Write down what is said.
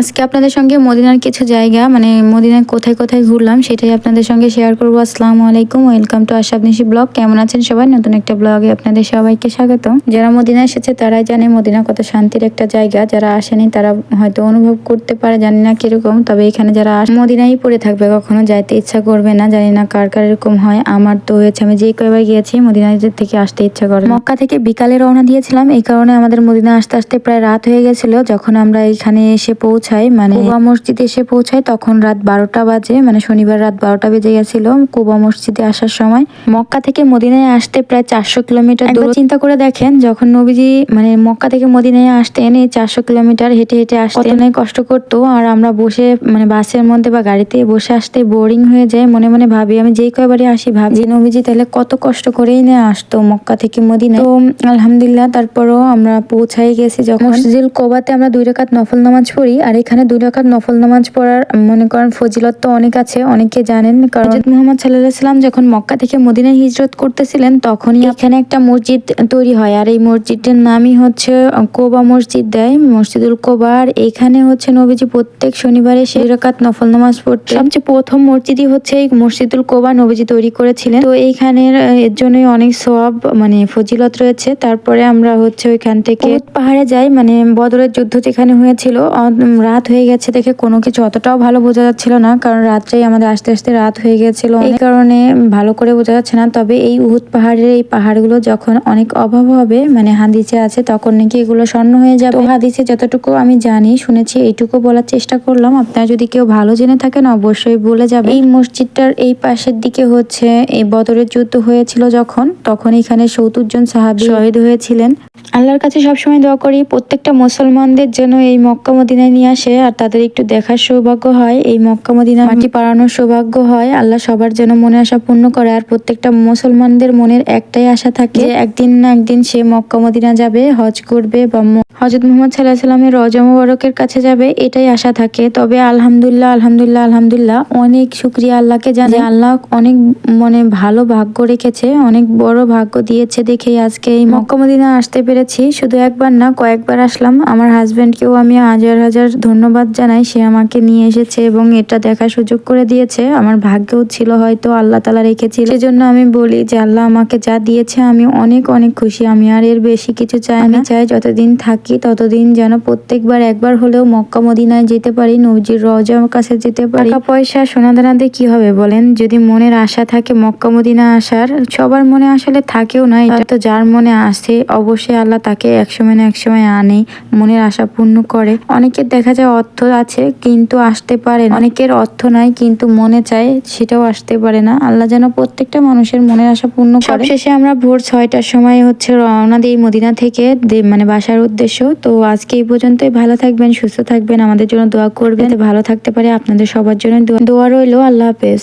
আজকে আপনাদের সঙ্গে মদিনার কিছু জায়গা মানে মদিনায় কোথায় কোথায় ঘুরলাম সেটাই আপনাদের সঙ্গে শেয়ার করব। আসসালামু আলাইকুম welcome to Ashab Nishi blog কেমন আছেন সবাই? নতুন একটা ব্লগে আপনাদের সবাইকে স্বাগত যারা মদিনা এসেছে, তারাই জানে মদিনা কত শান্তির একটা জায়গা। যারা আসেনি, তারা হয়তো অনুভব করতে পারে, জানি না কীরকম। তবে এখানে যারা মদিনায় পড়ে থাকবে, কখনো যাইতে ইচ্ছা করবে না। জানি না কার কার এরকম হয়। আমার তো হয়েছে, আমি যেই কয়বার গিয়েছি মদিনা থেকে আসতে ইচ্ছা করে মক্কা থেকে বিকালে রওনা দিয়েছিলাম। এই কারণে আমাদের মদিনা আসতে আসতে প্রায় রাত হয়ে গেছিল। যখন আমরা এখানে এসে পৌঁছাই মানে কুবা মসজিদে এসে পৌঁছাই তখন রাত বারোটা বাজে মানে শনিবার রাত বারোটা বেজে গেছিল কুবা মসজিদে আসার সময়। মক্কা থেকে মদিনায় আসতে প্রায় চারশো কিলোমিটার দূর চিন্তা করে দেখেন যখন নবীজি মানে মক্কা থেকে মদিনায় আসতেন এই চারশো কিলোমিটার হেঁটে হেঁটে আসতে অনেক কষ্ট করতো আর আমরা বসে মানে বাসের মধ্যে বা গাড়িতে বসে আসতে বোরিং হয়ে যায় মনে মনে ভাবি আমি যেই কয়বারই আসি ভাবি যে নবীজি তাহলে কত কষ্ট করেই না আসতো মক্কা থেকে মদিনা তো আলহামদুলিল্লাহ তারপরও আমরা পৌঁছাই গেছি যখন। মসজিদুল কোবাতে আমরা দুই রাকাত নফল নামাজ পড়ি আর এখানে দুই রাকাত নফল নামাজ পড়ার, মনে করেন ফজিলত তো অনেক আছে, অনেকে জানেন। কারণ মুহাম্মদ সাল্লাল্লাহু সাল্লাম যখন মক্কা থেকে মদিনায় হিজরত করতেছিলেন, তখনই এখানে একটা মসজিদ তৈরি হয়। আর এই মসজিদটার নামই হচ্ছে কোবা মসজিদ দেয়, মসজিদুল কোবা। আর এখানে হচ্ছে নবীজি প্রত্যেক শনিবারে সেই রাকাত নফল নামাজ পড়তে সবচেয়ে প্রথম মসজিদই হচ্ছে এই মসজিদুল কোবা নবীজি তৈরি করেছিলেন। তো এইখানের এর জন্যই অনেক সব মানে ফজিলত রয়েছে। তারপরে আমরা হচ্ছে ওইখান থেকে পাহাড়ে যাই মানে বদরের যুদ্ধ যেখানে হয়েছিল রাত হয়ে গেছে দেখে কোনো কিছু অতটাও ভালো বোঝা যাচ্ছিল না, কারণ রাত্রেই আমাদের আস্তে আস্তে রাত হয়ে গেছিল। এই কারণে ভালো করে বোঝা যাচ্ছে না, তবে এই উহুদ পাহাড়ের এই পাহাড়গুলো যখন অনেক অভাব হবে মানে হাদিসে আছে, তখন নাকি এগুলো স্বর্ণ হয়ে যাবে। হাদিসে যতটুকু আমি জানি, শুনেছি, এইটুকু বলার চেষ্টা করলাম। আপনারা যদি কেউ ভালো জেনে থাকেন, অবশ্যই বলে যাবে এই মসজিদটার এই পাশের দিকে হচ্ছে, এই বদরের যুদ্ধ হয়েছিল যখন, তখন এখানে সত্তর জন সাহাবী শহীদ হয়েছিলেন। আল্লাহর কাছে সবসময় দোয়া করি, প্রত্যেকটা মুসলমানদের যেন এই মক্কা মদিনায় নিয়ে আসে আর তাদের একটু দেখার সৌভাগ্য হয়। এই মক্কা মদিনা মাটি পাড়ানোর সৌভাগ্য হয়। আল্লাহ সবার যেন মনে আশা পূর্ণ করে আর প্রত্যেকটা মুসলমানদের মনের একটাই আশা থাকে একদিন না একদিন সে মক্কা মদিনা যাবে, হজ করবে বা হজরত মোহাম্মদ সাল্লাহ সাল্লামের রজা মুবারকের কাছে যাবে, এটাই আশা থাকে। তবে আলহামদুলিল্লাহ আলহামদুলিল্লাহ আলহামদুলিল্লাহ অনেক শুক্রিয়া আল্লাহকে জানে আল্লাহ অনেক মানে ভালো ভাগ্য রেখেছে, অনেক বড় ভাগ্য দিয়েছে দেখেই আজকে এই মক্কা মদিনা আসতে পেরেছি। শুধু একবার না, কয়েকবার আসলাম। আমার হাজব্যান্ডকেও আমি হাজার হাজার ধন্যবাদ জানাই। সে আমাকে নিয়ে এসেছে এবং এটা দেখার সুযোগ করে দিয়েছে। আমার ভাগ্যও ছিল হয়তো আল্লাহ তালা রেখেছিল। সেজন্য আমি বলি যে, আল্লাহ আমাকে যা দিয়েছে, আমি অনেক অনেক খুশি। আমি আর এর বেশি কিছু চাই না। চাই যতদিন থাকি, ততদিন যেন প্রত্যেকবার একবার হলেও মক্কা, মদিনায় যেতে পারি, নবজির রজার কাছে যেতে পারি। টাকা, পয়সা সোনা দানাতে কি হবে বলেন? যদি মনের আশা থাকে, মক্কা, মদিনা আসার, সবার মনে আসলে থাকেও না। এটা তো যার মনে আসে, অবশ্যই আল্লাহ তাকে একসময় না একসময় আনে মনের আশা পূর্ণ করে। অনেকের দেখা যায় অর্থ আছে কিন্তু আসতে পারে না। অনেকের অর্থ নাই কিন্তু মনে চায় সেটাও আসতে পারে না। আল্লাহ যেন প্রত্যেকটা মানুষের মনের আশা পূর্ণ করে। শেষে আমরা ভোর ছয়টার সময় হচ্ছে রওনা দিই মদিনা থেকে দে- মানে বাসার উদ্দেশ্য। তো আজকে এই পর্যন্তই। ভালো থাকবেন সুস্থ থাকবেন। আমাদের জন্য দোয়া করবেন। ভালো থাকতে পারে আপনাদের সবার জন্য দোয়া- রইল। আল্লাহ হাফেজ।